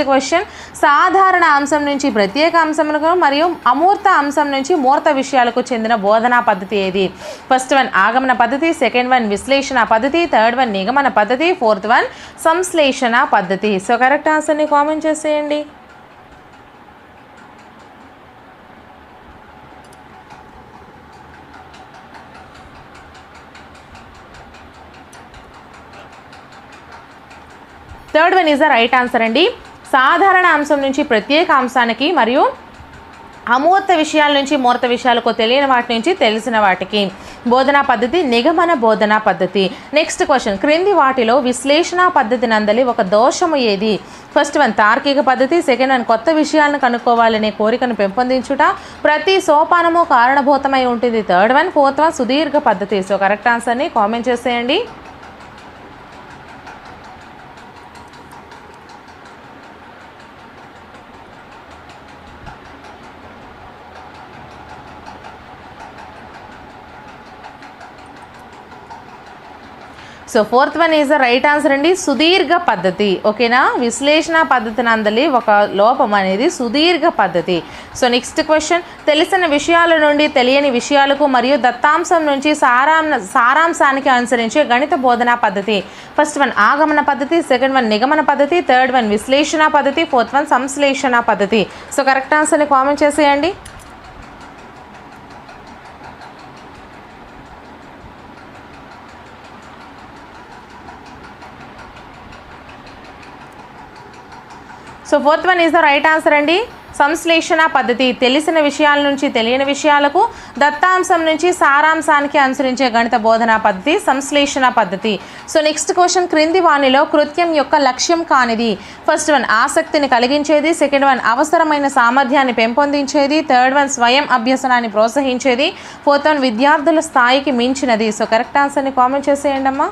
Next question సాధారణ అంశం నుంచి ప్రత్యేక అంశములకు మరియు అమూర్త అంశం నుంచి మూర్త విషయాలకు చెందిన బోధనా పద్ధతి ఏది? ఫస్ట్ వన్ ఆగమన పద్ధతి. సెకండ్ వన్ విశ్లేషణ పద్ధతి. థర్డ్ వన్ నిగమన పద్ధతి. ఫోర్త్ వన్ సంశ్లేషణ పద్ధతి. సో కరెక్ట్ ఆన్సర్ని కామెంట్ చేసేయండి. Third one is the right answer అండి. సాధారణ అంశం నుంచి ప్రత్యేక అంశానికి మరియు అమూర్త విషయాల నుంచి మూర్త విషయాలకు తెలియని వాటి నుంచి తెలిసిన వాటికి. బోధనా పద్ధతి నిగమన బోధనా పద్ధతి. నెక్స్ట్ క్వశ్చన్ క్రింది వాటిలో విశ్లేషణ పద్ధతి నందలి ఒక దోషము ఏది? ఫస్ట్ వన్ తార్కిక పద్ధతి. సెకండ్ వన్ కొత్త విషయాలను కనుక్కోవాలనే కోరికను పెంపొందించుట. ప్రతి సోపానము కారణభూతమై ఉంటుంది. థర్డ్ వన్ ఫోర్త్ వన్ సుదీర్ఘ పద్ధతి. సో కరెక్ట్ ఆన్సర్ని కామెంట్ చేసేయండి. So fourth one is the right answer అండి సుదీర్ఘ పద్ధతి. ఓకేనా? విశ్లేషణ పద్ధతి నందలి ఒక లోపం అనేది సుదీర్ఘ పద్ధతి. సో నెక్స్ట్ క్వశ్చన్ తెలిసిన విషయాల నుండి తెలియని విషయాలకు మరియు దత్తాంశం నుంచి సారాం సారాంశానికి అనుసరించే గణిత బోధనా పద్ధతి. ఫస్ట్ వన్ ఆగమన పద్ధతి సెకండ్ వన్ నిగమన పద్ధతి థర్డ్ వన్ విశ్లేషణ పద్ధతి ఫోర్త్ వన్ సంశ్లేషణ పద్ధతి. సో కరెక్ట్ ఆన్సర్ని కామెంట్ చేసేయండి. So fourth one is the right answer అండి. సంశ్లేషణ పద్ధతి. తెలిసిన విషయాల నుంచి తెలియని విషయాలకు దత్తాంశం నుంచి సారాంశానికి అనుసరించే గణిత బోధనా పద్ధతి సంశ్లేషణ పద్ధతి. సో నెక్స్ట్ క్వశ్చన్ క్రింది వాణిలో కృత్యం యొక్క లక్ష్యం కానిది. ఫస్ట్ వన్ ఆసక్తిని కలిగించేది. సెకండ్ వన్ అవసరమైన సామర్థ్యాన్ని పెంపొందించేది. థర్డ్ వన్ స్వయం అభ్యసనాన్ని ప్రోత్సహించేది. ఫోర్త్ వన్ విద్యార్థుల స్థాయికి మించినది. సో కరెక్ట్ ఆన్సర్ని కామెంట్ చేసేయండి అమ్మా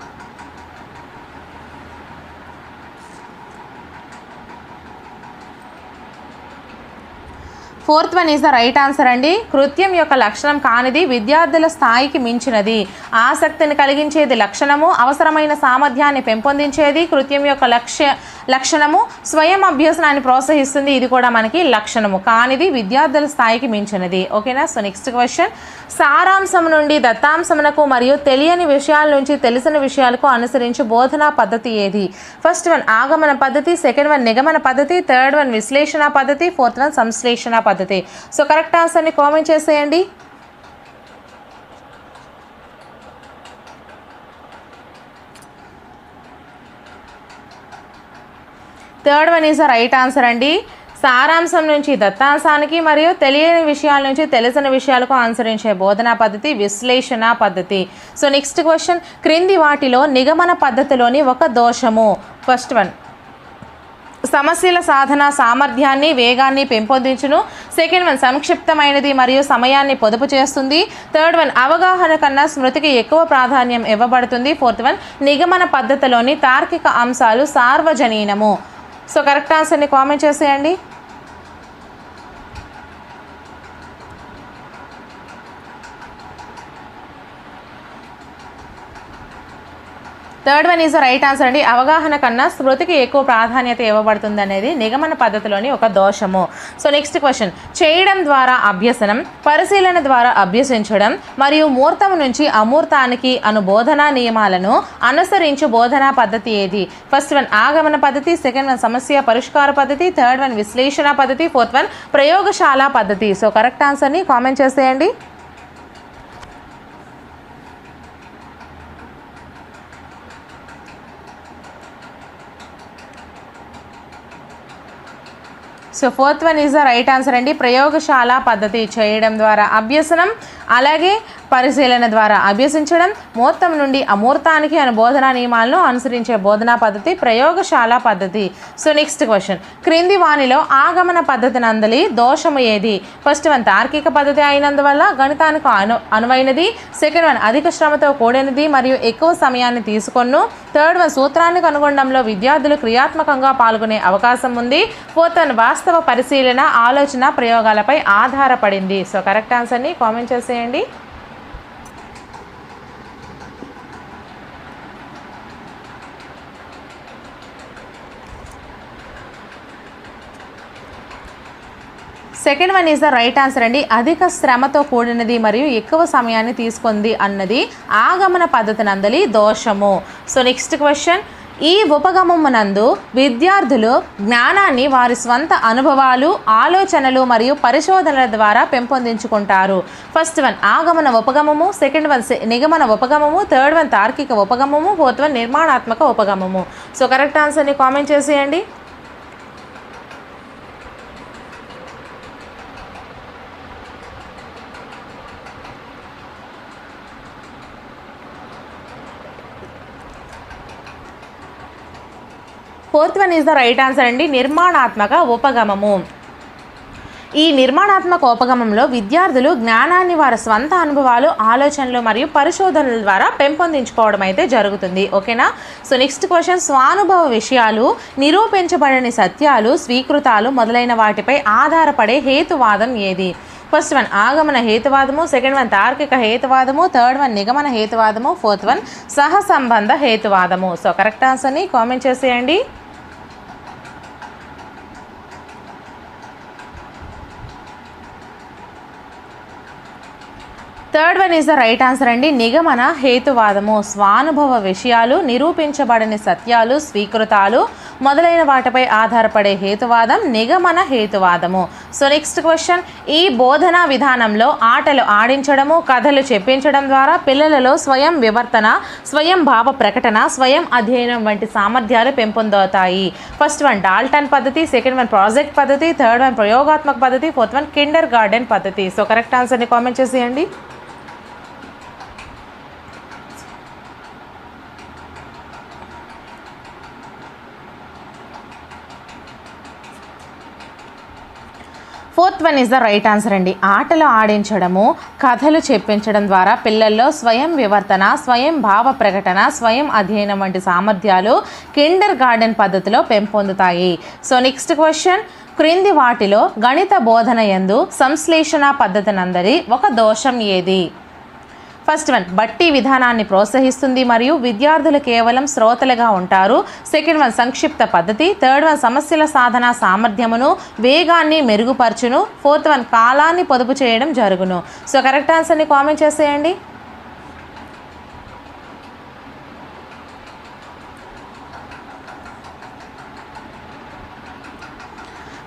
fourth one is the right answer అండి. కృత్యం యొక్క లక్షణం కానిది విద్యార్థుల స్థాయికి మించినది. ఆసక్తిని కలిగించేది లక్షణము అవసరమైన సామర్థ్యాన్ని పెంపొందించేది కృత్యం యొక్క లక్ష్య లక్షణము స్వయం అభ్యసనాన్ని ప్రోత్సహిస్తుంది. ఇది కూడా మనకి లక్షణము కానిది విద్యార్థుల స్థాయికి మించినది. ఓకేనా? So next question. సారాంశం నుండి దత్తాంశమునకు మరియు తెలియని విషయాల నుంచి తెలిసిన విషయాలకు అనుసరించి బోధనా పద్ధతి ఏది? ఫస్ట్ వన్ ఆగమన పద్ధతి సెకండ్ వన్ నిగమన పద్ధతి థర్డ్ వన్ విశ్లేషణ పద్ధతి ఫోర్త్ వన్ సంశ్లేషణ పద్ధతి. సో కరెక్ట్ ఆన్సర్ని కామెంట్ చేసేయండి. Third one is the right answer అండి. సారాంశం నుంచి దత్తాంశానికి మరియు తెలియని విషయాల నుంచి తెలిసిన విషయాలకు అనుసరించే బోధనా పద్ధతి విశ్లేషణ పద్ధతి. సో నెక్స్ట్ క్వశ్చన్ క్రింది వాటిలో నిగమన పద్ధతిలోని ఒక దోషము. First one. సమస్యల సాధన సామర్థ్యాన్ని వేగాన్ని పెంపొందించును. సెకండ్ వన్ సంక్షిప్తమైనది మరియు సమయాన్ని పొదుపు చేస్తుంది. థర్డ్ వన్ అవగాహన కన్నా స్మృతికి ఎక్కువ ప్రాధాన్యం ఇవ్వబడుతుంది. ఫోర్త్ వన్ నిగమన పద్ధతిలోని తార్కిక అంశాలు సార్వజనీనము. సో కరెక్ట్ ఆన్సర్ని కామెంట్ చేసేయండి. Third one is right answer అండి. అవగాహన కన్నా స్మృతికి ఎక్కువ ప్రాధాన్యత ఇవ్వబడుతుంది అనేది నిగమన పద్ధతిలోని ఒక దోషము. సో నెక్స్ట్ క్వశ్చన్ చేయడం ద్వారా అభ్యసనం పరిశీలన ద్వారా అభ్యసించడం మరియు మూర్తం నుంచి అమూర్తానికి అను బోధనా నియమాలను అనుసరించు బోధనా పద్ధతి ఏది? ఫస్ట్ వన్ ఆగమన పద్ధతి సెకండ్ వన్ సమస్య పరిష్కార పద్ధతి థర్డ్ వన్ విశ్లేషణ పద్ధతి ఫోర్త్ వన్ ప్రయోగశాల పద్ధతి. సో కరెక్ట్ ఆన్సర్ని కామెంట్ చేసేయండి. So fourth one is the right answer అండి. ప్రయోగశాల పద్ధతి చేయడం ద్వారా అభ్యసనం అలాగే పరిశీలన ద్వారా అభ్యసించడం మూర్తం నుండి అమూర్తానికి అనే బోధనా నియమాలను అనుసరించే బోధనా పద్ధతి ప్రయోగశాల పద్ధతి. సో నెక్స్ట్ క్వశ్చన్ క్రింది వాణిలో ఆగమన పద్ధతి నందలి దోషము ఏది? ఫస్ట్ వన్ తార్కిక పద్ధతి అయినందువల్ల గణితానికి అను అనువైనది. సెకండ్ వన్ అధిక శ్రమతో కూడినది మరియు ఎక్కువ సమయాన్ని తీసుకొను థర్డ్ వన్ సూత్రాన్ని కనుగొనడంలో విద్యార్థులు క్రియాత్మకంగా పాల్గొనే అవకాశం ఉంది. ఫోర్త్ వన్ వాస్తవ పరిశీలన ఆలోచన ప్రయోగాలపై ఆధారపడింది. సో కరెక్ట్ ఆన్సర్ని కామెంట్ చేసేయండి. Second one is the right answer అండి. అధిక శ్రమతో కూడినది మరియు ఎక్కువ సమయాన్ని తీసుకుంది అన్నది ఆగమన పద్ధతి నందలి దోషము. సో నెక్స్ట్ క్వశ్చన్ ఈ ఉపగమమునందు విద్యార్థులు జ్ఞానాన్ని వారి స్వంత అనుభవాలు ఆలోచనలు మరియు పరిశోధనల ద్వారా పెంపొందించుకుంటారు. ఫస్ట్ వన్ ఆగమన ఉపగమము. సెకండ్ వన్ నిగమన ఉపగమము. థర్డ్ వన్ తార్కిక ఉపగమము. ఫోర్త్ వన్ నిర్మాణాత్మక ఉపగమము. సో కరెక్ట్ ఆన్సర్ని కామెంట్ చేసేయండి. Fourth one is the right answer అండి నిర్మాణాత్మక ఉపగమము. ఈ నిర్మాణాత్మక ఉపగమంలో విద్యార్థులు జ్ఞానాన్ని వారి స్వంత అనుభవాలు ఆలోచనలు మరియు పరిశోధనల ద్వారా పెంపొందించుకోవడం అయితే జరుగుతుంది. ఓకేనా? సో నెక్స్ట్ క్వశ్చన్ స్వానుభవ విషయాలు నిరూపించబడని సత్యాలు స్వీకృతాలు మొదలైన వాటిపై ఆధారపడే హేతువాదం ఏది? ఫస్ట్ వన్ ఆగమన హేతువాదము సెకండ్ వన్ తార్కిక హేతువాదము థర్డ్ వన్ నిగమన హేతువాదము ఫోర్త్ వన్ సహసంబంధ హేతువాదము. సో కరెక్ట్ ఆన్సర్ని కామెంట్ చేసేయండి. Third one is the right answer అండి. నిగమన హేతువాదము స్వానుభవ విషయాలు నిరూపించబడని సత్యాలు స్వీకృతాలు మొదలైన వాటిపై ఆధారపడే హేతువాదం నిగమన హేతువాదము. So next question. ఈ బోధనా విధానంలో ఆటలు ఆడించడము కథలు చెప్పించడం ద్వారా పిల్లలలో స్వయం వివర్తన స్వయం భావ ప్రకటన స్వయం అధ్యయనం వంటి సామర్థ్యాలు పెంపొందవుతాయి. ఫస్ట్ వన్ డాల్టన్ పద్ధతి సెకండ్ వన్ ప్రాజెక్ట్ పద్ధతి థర్డ్ వన్ ప్రయోగాత్మక పద్ధతి ఫోర్త్ వన్ కిండర్ గార్డెన్ పద్ధతి. సో కరెక్ట్ ఆన్సర్ని కామెంట్ చేసేయండి. Fourth one is the right answer అండి. ఆటలు ఆడించడము కథలు చెప్పించడం ద్వారా పిల్లల్లో స్వయం వివర్తన స్వయం భావ ప్రకటన స్వయం అధ్యయనం వంటి సామర్థ్యాలు కిండర్ గార్డెన్ పద్ధతిలో పెంపొందుతాయి. So next question. క్రింది వాటిలో గణిత బోధన యందు సంశ్లేషణ పద్ధతినందరి ఒక దోషం ఏది? ఫస్ట్ వన్ బట్టి విధానాన్ని ప్రోత్సహిస్తుంది మరియు విద్యార్థులు కేవలం శ్రోతలుగా ఉంటారు. సెకండ్ వన్ సంక్షిప్త పద్ధతి. థర్డ్ వన్ సమస్యల సాధన సామర్థ్యమును వేగాన్ని మెరుగుపరచును. ఫోర్త్ వన్ కాలాన్ని పొదుపు చేయడం జరుగును. సో కరెక్ట్ ఆన్సర్ని కామెంట్ చేసేయండి.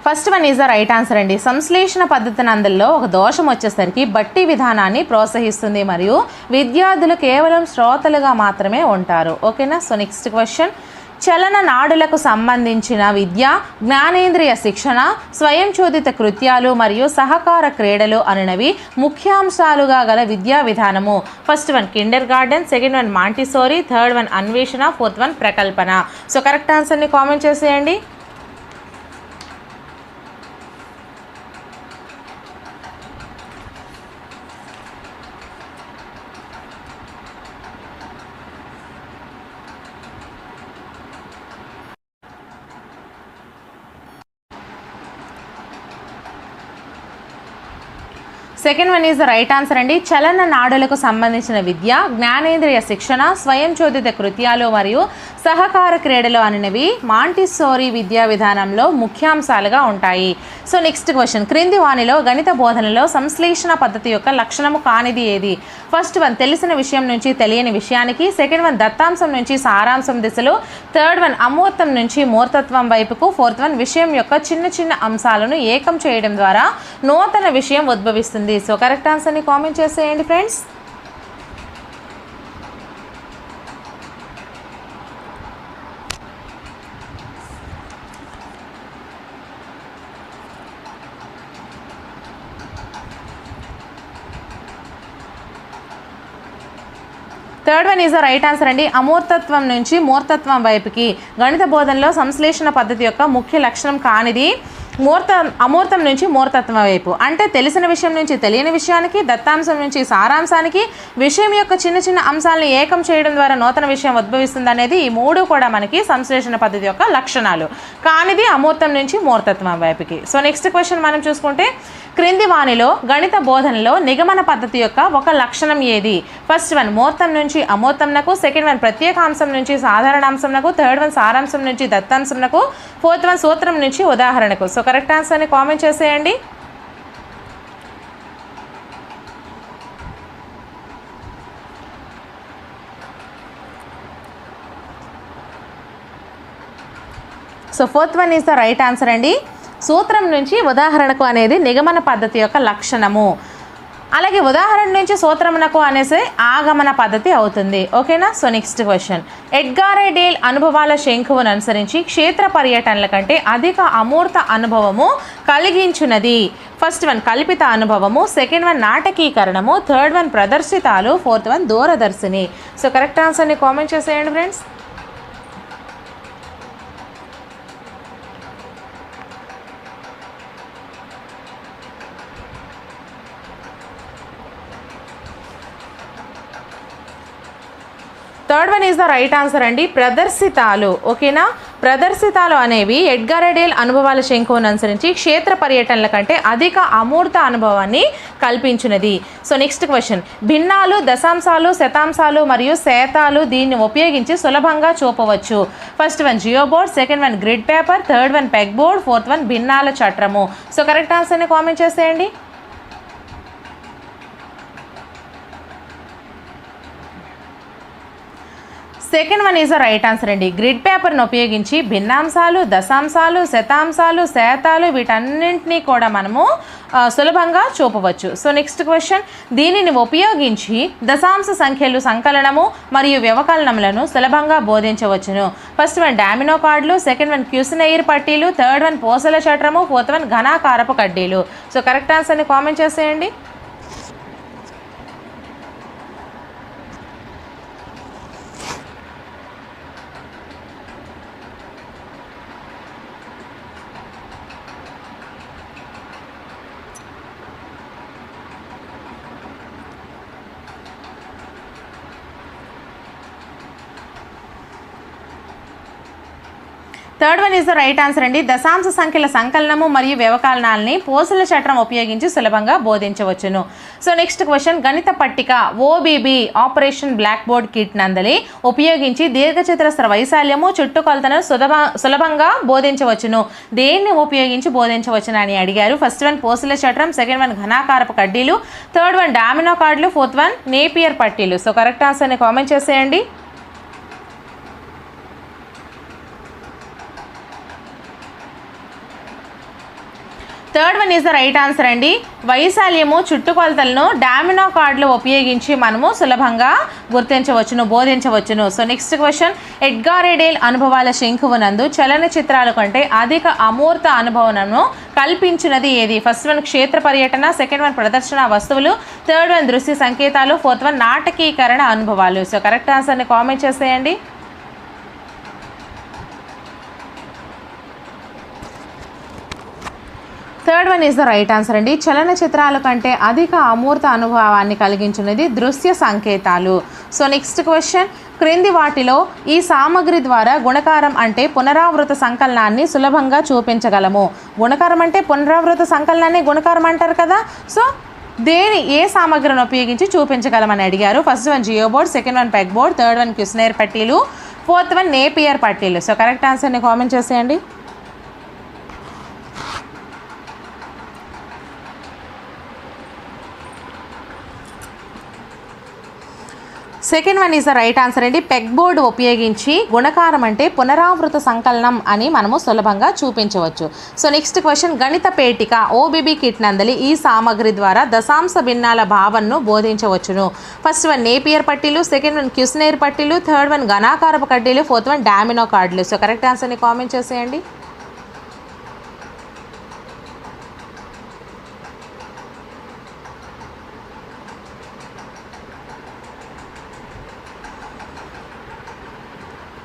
First one is the right answer అండి. సంశ్లేషణ పద్ధతి నందుల్లో ఒక దోషం వచ్చేసరికి బట్టి విధానాన్ని ప్రోత్సహిస్తుంది మరియు విద్యార్థులు కేవలం శ్రోతలుగా మాత్రమే ఉంటారు. ఓకేనా సో నెక్స్ట్ క్వశ్చన్ చలన నాడులకు సంబంధించిన విద్య జ్ఞానేంద్రియ శిక్షణ స్వయంచోదిత కృత్యాలు మరియు సహకార క్రీడలు అనునవి ముఖ్యాంశాలుగా గల విద్యా విధానము. First one kindergarten second one Montessori third one అన్వేషణ. ఫోర్త్ వన్ ప్రకల్పన. సో కరెక్ట్ ఆన్సర్ని కామెంట్ చేసేయండి. Second one is the right answer అండి. చలన నాడులకు సంబంధించిన విద్య జ్ఞానేంద్రియ శిక్షణ స్వయం చోదిత కృత్యాలు మరియు సహకార క్రీడలు అనేవి మాంటిసోరీ విద్యా విధానంలో ముఖ్యాంశాలుగా ఉంటాయి. సో నెక్స్ట్ క్వశ్చన్ క్రింది వాణిలో గణిత బోధనలో సంశ్లేషణ పద్ధతి యొక్క లక్షణము కానిది ఏది? ఫస్ట్ వన్ తెలిసిన విషయం నుంచి తెలియని విషయానికి. సెకండ్ వన్ దత్తాంశం నుంచి సారాంశం దిశలో. థర్డ్ వన్ అమూర్తం నుంచి మూర్తత్వం వైపుకు. ఫోర్త్ వన్ విషయం యొక్క చిన్న చిన్న అంశాలను ఏకం చేయడం ద్వారా నూతన విషయం ఉద్భవిస్తుంది. సో కరెక్ట్ ఆన్సర్ని కామెంట్ చేసేయండి friends third one is the right answer అండి. అమూర్తత్వం నుంచి మూర్తత్వం వైపుకి గణిత బోధనలో సంశ్లేషణ పద్ధతి యొక్క ముఖ్య లక్షణం కానిది. మూర్త అమూర్తం నుంచి మూర్తత్వం వైపు. అంటే తెలిసిన విషయం నుంచి తెలియని విషయానికి దత్తాంశం నుంచి సారాంశానికి విషయం యొక్క చిన్న చిన్న అంశాలను ఏకం చేయడం ద్వారా నూతన విషయం ఉద్భవిస్తుంది అనేది ఈ మూడు కూడా మనకి సంశ్లేషణ పద్ధతి యొక్క లక్షణాలు. కానిది అమూర్తం నుంచి మూర్తత్వం వైపుకి. సో నెక్స్ట్ క్వశ్చన్ మనం చూసుకుంటే క్రింది వాణిలో గణిత బోధనలో నిగమన పద్ధతి యొక్క ఒక లక్షణం ఏది? ఫస్ట్ వన్ మూర్తం నుంచి అమూర్తంనకు సెకండ్ వన్ ప్రత్యేక అంశం నుంచి సాధారణ అంశంనకు థర్డ్ వన్ సారాంశం నుంచి దత్తాంశంనకు ఫోర్త్ వన్ సూత్రం నుంచి ఉదాహరణకు. సో సో కరెక్ట్ ఆన్సర్ని కామెంట్ చేసేయండి. So fourth one is the right answer అండి. సూత్రం నుంచి ఉదాహరణకు అనేది నిగమన పద్ధతి యొక్క లక్షణము. అలాగే ఉదాహరణ నుంచి సూత్రమునకు అనేసి ఆగమన పద్ధతి అవుతుంది. ఓకేనా? So next question Edgar Dale అనుభవాల శంఖువును అనుసరించి క్షేత్ర పర్యటనల కంటే అధిక అమూర్త అనుభవము కలిగించున్నది ఫస్ట్ వన్ కల్పిత అనుభవము. సెకండ్ వన్ నాటకీకరణము. థర్డ్ వన్ ప్రదర్శితాలు. ఫోర్త్ వన్ దూరదర్శిని. సో కరెక్ట్ ఆన్సర్ని కామెంట్ చేసేయండి friends third one is the right answer అండి. ప్రదర్శితాలు ఓకేనా? ప్రదర్శితాలు అనేవి ఎడ్గారెడేల్ అనుభవాల శంకువును అనుసరించి క్షేత్ర పర్యటనల కంటే అధిక అమూర్త అనుభవాన్ని కల్పించినది. సో నెక్స్ట్ క్వశ్చన్ భిన్నాలు దశాంశాలు శతాంశాలు మరియు శాతాలు దీన్ని ఉపయోగించి సులభంగా చూపవచ్చు. First one geoboard second one grid paper third one pegboard fourth one భిన్నాల చట్రము. సో కరెక్ట్ ఆన్సర్ని కామెంట్ చేసేయండి. Second one is the right answer అండి. గ్రిడ్ పేపర్ను ఉపయోగించి భిన్నాంశాలు దశాంశాలు శతాంశాలు శాతాలు వీటన్నింటినీ కూడా మనము సులభంగా చూపవచ్చు. So next question. దీనిని ఉపయోగించి దశాంశ సంఖ్యలు సంకలనము మరియు వ్యవకలనములను సులభంగా బోధించవచ్చును. ఫస్ట్ వన్ డామినో కార్డులు సెకండ్ వన్ క్యూసినెయిర్ పట్టీలు థర్డ్ వన్ పోసల చట్రము ఫోర్త్ వన్ ఘనాకారపు కడ్డీలు. సో కరెక్ట్ ఆన్సర్ని కామెంట్ చేసేయండి. Third one is the right answer అండి. దశాంశ సంఖ్యల సంకలనము మరియు వ్యవకలనాల్ని పోసల చట్రం ఉపయోగించి సులభంగా బోధించవచ్చును. సో నెక్స్ట్ క్వశ్చన్ గణిత పట్టిక OBB operation blackboard kit నందలి ఉపయోగించి దీర్ఘచతురస్ర వైశాల్యము చుట్టుకొలతను సులభ సులభంగా బోధించవచ్చును. దేన్ని ఉపయోగించి బోధించవచ్చును అని అడిగారు. ఫస్ట్ వన్ పోసల చట్రం సెకండ్ వన్ ఘనాకారపు కడ్డీలు. థర్డ్ వన్ డామినో కార్డులు ఫోర్త్ వన్ నేపియర్ పట్టీలు. సో కరెక్ట్ ఆన్సర్ని కామెంట్ చేసేయండి. Third one is the right answer అండి. వైశాల్యము చుట్టుకొలతలను డామినో కార్డులు ఉపయోగించి మనము సులభంగా గుర్తించవచ్చును బోధించవచ్చును. So next question Edgar Dale అనుభవాల శంకువునందు చలనచిత్రాల కంటే అధిక అమూర్త అనుభవనను కల్పించినది ఏది? ఫస్ట్ వన్ క్షేత్ర పర్యటన సెకండ్ వన్ ప్రదర్శన వస్తువులు థర్డ్ వన్ దృశ్య సంకేతాలు ఫోర్త్ వన్ నాటకీకరణ అనుభవాలు. సో కరెక్ట్ ఆన్సర్ని కామెంట్ చేసేయండి. Third one is the right answer అండి. చలనచిత్రాల కంటే అధిక అమూర్త అనుభవాన్ని కలిగించినది దృశ్య సంకేతాలు. సో నెక్స్ట్ క్వశ్చన్ క్రింది వాటిలో ఈ సామగ్రి ద్వారా గుణకారం అంటే పునరావృత సంకలనాన్ని సులభంగా చూపించగలము. గుణకారం అంటే పునరావృత సంకలనాన్ని గుణకారం అంటారు కదా. సో దేని ఏ సామగ్రిని ఉపయోగించి చూపించగలమని అడిగారు. First one geoboard second one pegboard third one Cuisenaire పట్టీలు ఫోర్త్ వన్ నేపియర్ పట్టీలు. సో కరెక్ట్ ఆన్సర్ని కామెంట్ చేసేయండి. Second one is the right answer అండి. పెగ్ బోర్డ్ ఉపయోగించి గుణకారం అంటే పునరావృత సంకలనం అని మనము సులభంగా చూపించవచ్చు. సో నెక్స్ట్ క్వశ్చన్ గణిత పేటిక ఓబీబీ కిట్ నందలి ఈ సామగ్రి ద్వారా దశాంశ భిన్నాల భావనను బోధించవచ్చును. ఫస్ట్ వన్ నేపియర్ పట్టీలు సెకండ్ వన్ క్యూస్నేర్ పట్టీలు థర్డ్ వన్ ఘనాకారపు కడ్డీలు ఫోర్త్ వన్ డామినో కార్డులు సో కరెక్ట్ ఆన్సర్ని కామెంట్ చేసేయండి.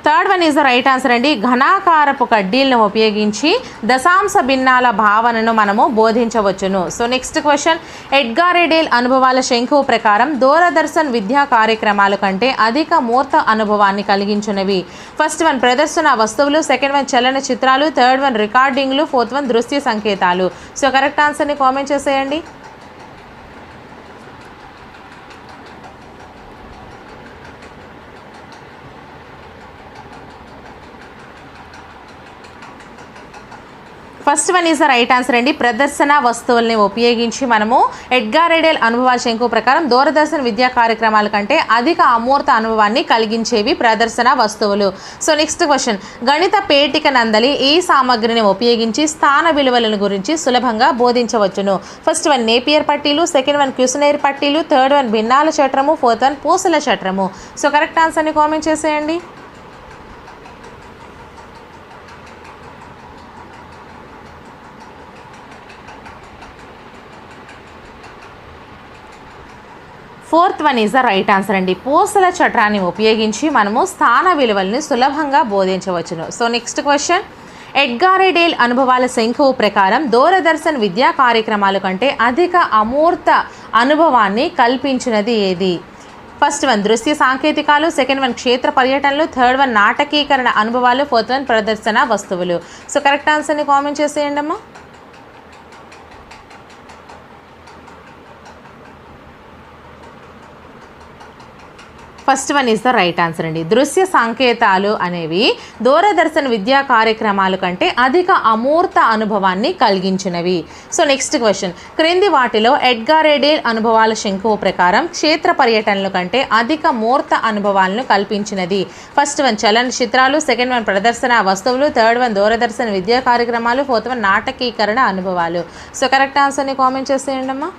Third one is the right answer అండి. ఘనాకారపు కడ్డీలను ఉపయోగించి దశాంశ భిన్నాల భావనను మనము బోధించవచ్చును. So next question Edgar Dale అనుభవాల శంకువు ప్రకారం దూరదర్శన్ విద్యా కార్యక్రమాల కంటే అధిక మూర్త అనుభవాన్ని కలిగించినవి. ఫస్ట్ వన్ ప్రదర్శన వస్తువులు. సెకండ్ వన్ చలన చిత్రాలు థర్డ్ వన్ రికార్డింగ్లు ఫోర్త్ వన్ దృశ్య సంకేతాలు. సో కరెక్ట్ ఆన్సర్ని కామెంట్ చేసేయండి. First one is the right answer అండి. ప్రదర్శన వస్తువుల్ని ఉపయోగించి మనము ఎడ్గారెడెల్ అనుభవాల శంకు ప్రకారం దూరదర్శన్ విద్యా కార్యక్రమాల కంటే అధిక అమూర్త అనుభవాన్ని కలిగించేవి ప్రదర్శన వస్తువులు. సో నెక్స్ట్ క్వశ్చన్ గణిత పేటిక నందలి ఈ సామగ్రిని ఉపయోగించి స్థాన విలువలను గురించి సులభంగా బోధించవచ్చును. ఫస్ట్ వన్ నేపియర్ పట్టీలు సెకండ్ వన్ క్యూసనేర్ పట్టీలు థర్డ్ వన్ భిన్నాల చట్రము ఫోర్త్ వన్ పూసల చట్రము. సో కరెక్ట్ ఆన్సర్ని కామెంట్ చేసేయండి. Fourth one is the right answer అండి. పూసల చట్రాన్ని ఉపయోగించి మనము స్థాన విలువల్ని సులభంగా బోధించవచ్చును. So next question. Edgar Dale అనుభవాల శంఖువు ప్రకారం దూరదర్శన్ విద్యా కార్యక్రమాల కంటే అధిక అమూర్త అనుభవాన్ని కల్పించినది ఏది? ఫస్ట్ వన్ దృశ్య సాంకేతికాలు. సెకండ్ వన్ క్షేత్ర పర్యటనలు. థర్డ్ వన్ నాటకీకరణ అనుభవాలు. ఫోర్త్ వన్ ప్రదర్శన వస్తువులు. సో కరెక్ట్ ఆన్సర్ని కామెంట్ చేసేయండి అమ్మా first one is the right answer అండి. దృశ్య సంకేతాలు అనేవి దూరదర్శన్ విద్యా కార్యక్రమాల కంటే అధిక అమూర్త అనుభవాన్ని కలిగించినవి. సో నెక్స్ట్ క్వశ్చన్ క్రింది వాటిలో ఎడ్గారెడేల్ అనుభవాల శంకువు ప్రకారం క్షేత్ర పర్యటనల కంటే అధిక మూర్త అనుభవాలను కల్పించినది. ఫస్ట్ వన్ చలన చిత్రాలు సెకండ్ వన్ ప్రదర్శన వస్తువులు థర్డ్ వన్ దూరదర్శన్ విద్యా కార్యక్రమాలు ఫోర్త్ వన్ నాటకీకరణ అనుభవాలు. సో కరెక్ట్ ఆన్సర్ని కామెంట్ చేసేయండి అమ్మా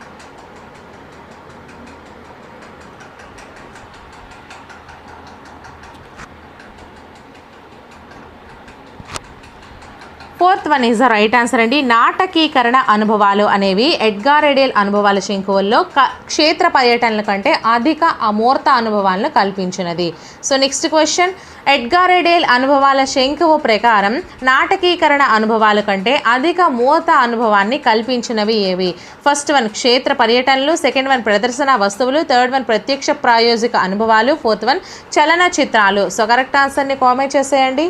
fourth one is the right answer అండి. నాటకీకరణ అనుభవాలు అనేవి ఎడ్గారెడేల్ అనుభవాల శంకువుల్లో క క్షేత్ర పర్యటనల కంటే అధిక అమూర్త అనుభవాలను కల్పించినది. So next question Edgar Dale అనుభవాల శంకువు ప్రకారం నాటకీకరణ అనుభవాల కంటే అధిక మూర్త అనుభవాన్ని కల్పించినవి ఏవి? ఫస్ట్ వన్ క్షేత్ర పర్యటనలు. సెకండ్ వన్ ప్రదర్శన వస్తువులు. థర్డ్ వన్ ప్రత్యక్ష ప్రాయోజిక అనుభవాలు. ఫోర్త్ వన్ చలన చిత్రాలు సో కరెక్ట్ ఆన్సర్ని కామెంట్ చేసేయండి.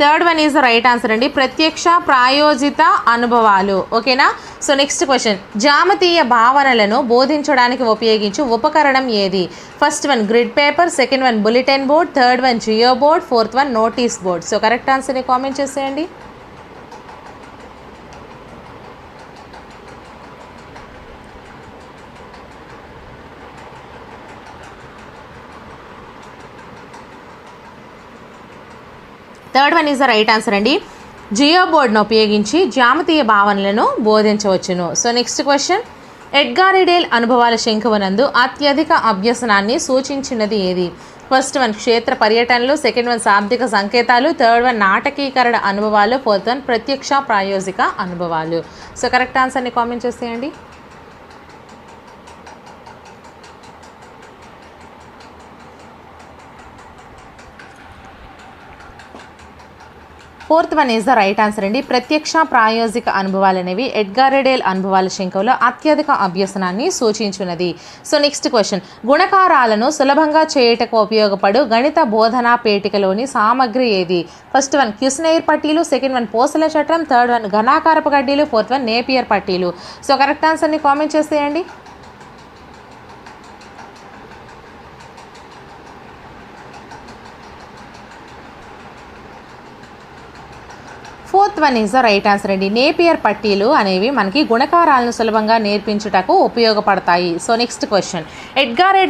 Third one is the right answer అండి. ప్రత్యక్ష ప్రాయోజిత అనుభవాలు. ఓకేనా? సో నెక్స్ట్ క్వశ్చన్ జామతీయ భావనలను బోధించడానికి ఉపయోగించు ఉపకరణం ఏది? First one grid paper second one bulletin board third one geoboard fourth one notice board so correct ఆన్సర్ని కామెంట్ చేసేయండి. Third one is the right answer అండి. జియో బోర్డ్ను ఉపయోగించి జామతీయ భావనలను బోధించవచ్చును. So next question. Edgar Dale అనుభవాల శంకువనందు అత్యధిక అభ్యసనాన్ని సూచించినది ఏది? ఫస్ట్ వన్ క్షేత్ర పర్యటనలు సెకండ్ వన్ శాబ్దిక సంకేతాలు థర్డ్ వన్ నాటకీకరణ అనుభవాలు ఫోర్త్ వన్ ప్రత్యక్ష ప్రాయోజిక అనుభవాలు. సో కరెక్ట్ ఆన్సర్ని కామెంట్ చేసేయండి. Fourth one is the right answer అండి. ప్రత్యక్ష ప్రాయోజిక అనుభవాలు అనేవి ఎడ్గారెడేల్ అనుభవాల శంఖంలో అత్యధిక అభ్యసనాన్ని సూచించున్నది. సో నెక్స్ట్ క్వశ్చన్ గుణకారాలను సులభంగా చేయుటకు ఉపయోగపడు గణిత బోధనా పేటికలోని సామగ్రి ఏది? ఫస్ట్ వన్ క్యుస్నేయర్ పట్టీలు. సెకండ్ వన్ పోసల చట్రం. థర్డ్ వన్ ఘనాకారపు గడ్డీలు. ఫోర్త్ వన్ నేపియర్ పట్టీలు. సో కరెక్ట్ ఆన్సర్ని కామెంట్ చేసేయండి fourth one is the right answer అండి. నేపియర్ పట్టీలు అనేవి మనకి గుణకారాలను సులభంగా నేర్పించుటకు ఉపయోగపడతాయి. So next question ఎడ్గారెడ్